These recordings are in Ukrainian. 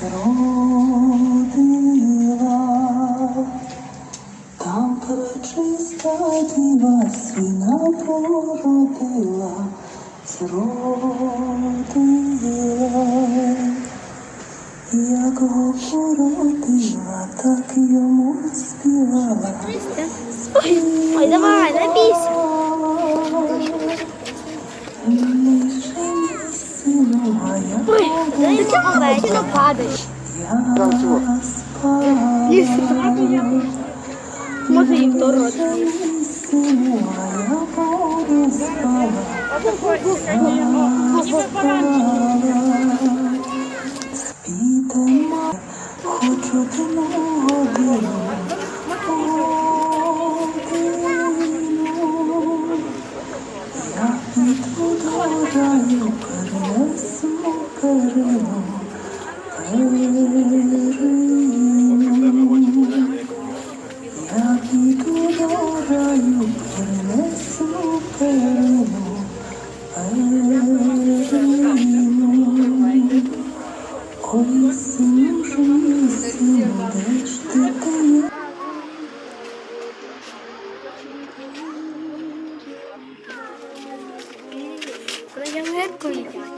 зродила, там пречиста діва сина породила, зродила, як го породила, так йому співала. Ой, давай, сину, а я Ой, дай не повечно падаєш. Може і хто рот. сину, а я не спала. Я піду до раю, перенесу перину. れっこいいじゃん。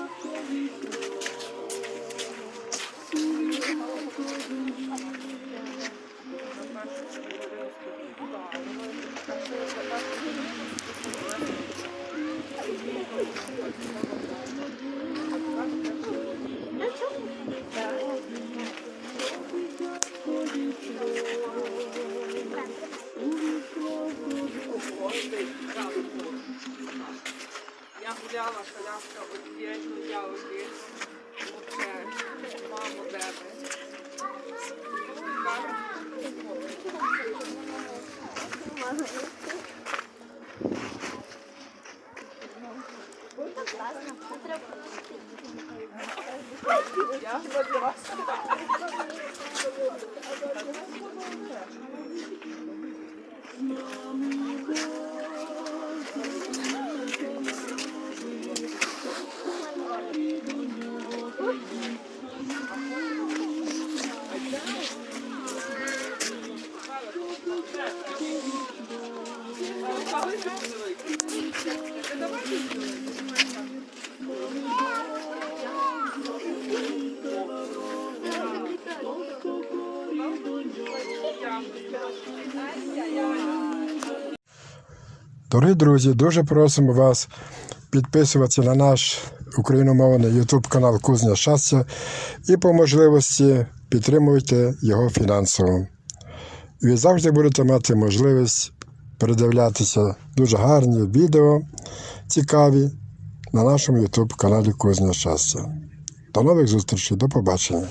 Гуляла коляска одією, я один. Мамо, де? Я сподіваюся. Дорогі друзі, дуже просимо вас підписуватися на наш україномовний YouTube канал Кузня Щастя і по можливості підтримуйте його фінансово. Ви завжди будете мати можливість передивлятися дуже гарні відео, цікаві на нашому YouTube каналі Кузня Щастя. До нових зустрічей, до побачення!